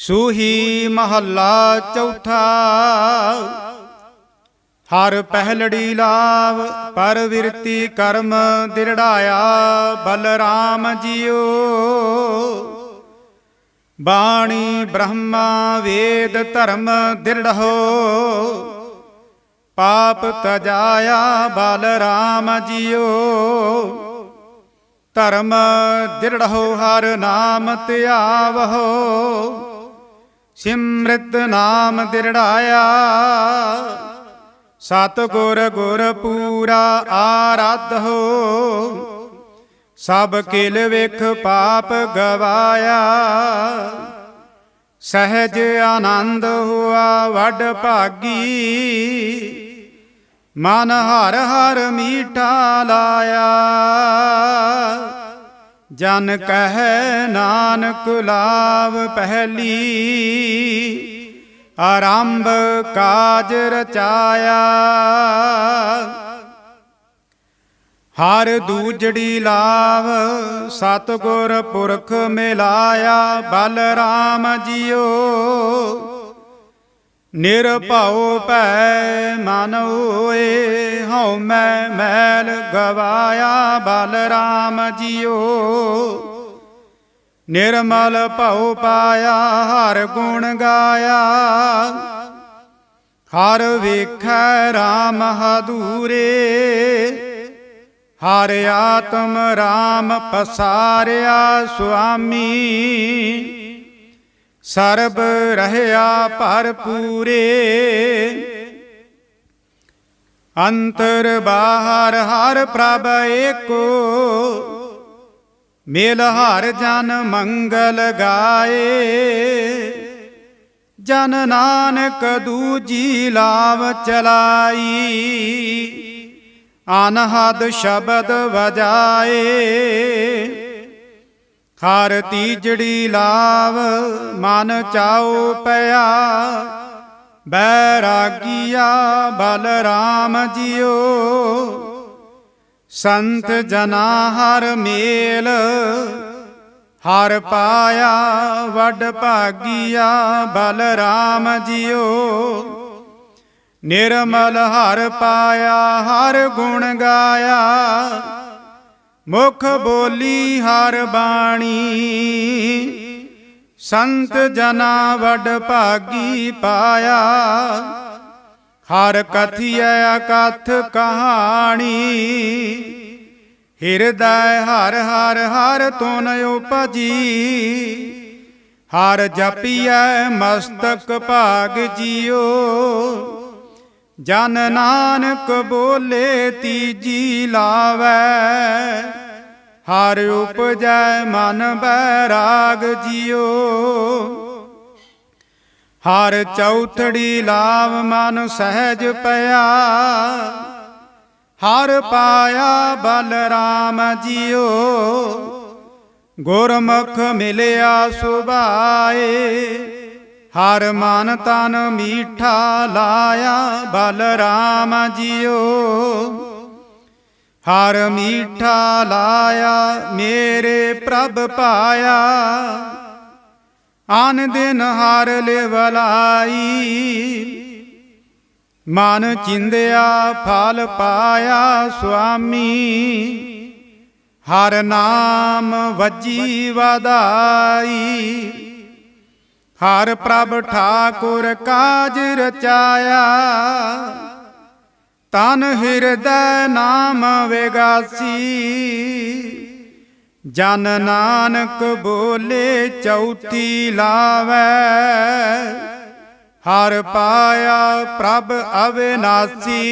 ਸੂਹੀ ਮਹੱਲਾ ਚੌਥਾ। ਹਰ ਪਹਿਲੜੀ ਲਾਭ ਪਰ ਵਿਰਤੀ ਕਰਮ ਦਿਰੜਾਇਆ, ਬਲਰਾਮ ਜੀਓ। ਬਾਣੀ ਬ੍ਰਹਮਾ ਵੇਦ ਧਰਮ ਦਿਰੜਹੁ। ਪਾਪ ਤਜਾਇਆ, ਬਲਰਾਮ ਜੀਓ। ਧਰਮ ਦਿਰੜਹੁ, ਹਰ ਨਾਮ ਧਿਆਵਹੁ। ਸਿਮਰਤ ਨਾਮ ਦਿਰੜਾਇਆ ਸਤ ਗੁਰ ਗੁਰ ਪੂਰਾ ਹੋ। ਸਭ ਕਿਲ ਵੇਖ ਪਾਪ ਗਵਾਇਆ। ਸਹਿਜ ਆਨੰਦ ਹੁਆ ਵੱਡ ਭਾਗੀ। ਮਨ ਹਰ ਹਰ ਮੀਠਾ ਲਾਇਆ। ਜਨ ਕਹਿ ਨਾਨਕ ਲਾਭ ਪਹਿਲੀ, ਆਰੰਭ ਕਾਜ ਰਚਾਇਆ। ਹਰ ਦੂਜੜੀ ਲਾਭ ਸਤਗੁਰ ਪੁਰਖ ਮਿਲਾਇਆ, ਬਲਰਾਮ ਜੀਓ। ਨਿਰਭਉ ਭੈ ਮਨ ਹੋਏ ਹਉ ਮੈਂ ਮੈਲ ਗਵਾਇਆ ਬਲਰਾਮ ਜੀਓ। ਨਿਰਮਲ ਭਉ ਪਾਇਆ, ਹਰ ਗੁਣ ਗਾਇਆ। ਹਰ ਵੇਖੈ RAM ਹਦੂਰੇ, ਹਰ ਆਤਮ RAM ਪਸਾਰਿਆ ਸੁਆਮੀ। ਸਰਬ ਰਹਿਆ ਭਰਪੂਰੇ। ਅੰਤਰ ਬਾਹਰ ਹਰ ਪ੍ਰਭ ਏਕੋ। ਮੇਲ ਹਰ ਜਨ ਮੰਗਲ ਗਾਏ। ਜਨ ਨਾਨਕ ਦੂਜੀ ਲਾਵ ਚਲਾਈ। ਅਨਹਦ ਸ਼ਬਦ ਵਜਾਏ। ਹਰ ਤੀਜੜੀ ਲਾਵ, ਮਨ ਚਾਉ ਪਿਆ। ਬੈਰਾਗੀਆ ਬਲਰਾਮ ਜੀਓ ਸੰਤ ਜਨਾ ਹਰ ਮੇਲ, ਹਰ ਪਾਇਆ ਵੱਡ ਭਾਗੀਆ ਬਲਰਾਮ ਜੀਓ ਨਿਰਮਲ ਹਰ ਪਾਇਆ, ਹਰ ਗੁਣ ਗਾਇਆ। ਮੁਖ ਬੋਲੀ ਹਰ ਬਾਣੀ। ਸੰਤ ਜਨਾ ਵੱਡ ਭਾਗੀ ਪਾਇਆ। ਹਰ ਕਥਿਐ ਅਕਥ ਕਹਾਣੀ। ਹਿਰਦੈ ਹਰ ਹਰ ਹਰ ਤੁਨ ਉਪਜੀ। ਹਰ ਜਪੀਐ ਮਸਤਕ ਭਾਗ ਜੀਓ। ਜਨ ਨਾਨਕ ਬੋਲੇ ਤੀਜੀ ਲਾਵੈ। ਹਰ ਉਪਜੈ ਮਨ ਬੈਰਾਗ ਜਿਉ। ਹਰ ਚੌਥੜੀ ਲਾਭ ਮਨ ਸਹਿਜ ਪਿਆ। ਹਰ ਪਾਇਆ ਬਲਰਾਮ ਜਿਉ। ਗੁਰਮੁਖ ਮਿਲਿਆ ਸੁਭਾਏ। ਹਰ ਮਨ ਤਨ ਮੀਠਾ ਲਾਇਆ ਬਲਰਾਮ ਜਿਉ। ਹਰ ਮੀਠਾ ਲਾਇਆ, ਮੇਰੇ ਪ੍ਰਭ ਪਾਇਆ। ਆਨ ਦਿਨ ਹਰ ਲਿਵਲਾਈ ਮਨ ਚਿੰਦਿਆ ਫਲ ਪਾਇਆ ਸੁਆਮੀ। ਹਰ ਨਾਮ ਵੱਜੀ ਵਧਾਈ, ਹਰ ਪ੍ਰਭ ਠਾਕੁਰ ਕਾਜ ਰਚਾਇਆ। ਤਨ ਹਿਰਦੈ ਨਾਮ ਵਿਗਾਸੀ। ਜਨ ਨਾਨਕ ਬੋਲੇ ਚੌਥੀ ਲਾਵੈ। ਹਰ ਪਾਇਆ ਪ੍ਰਭ ਅਵਿਨਾਸੀ।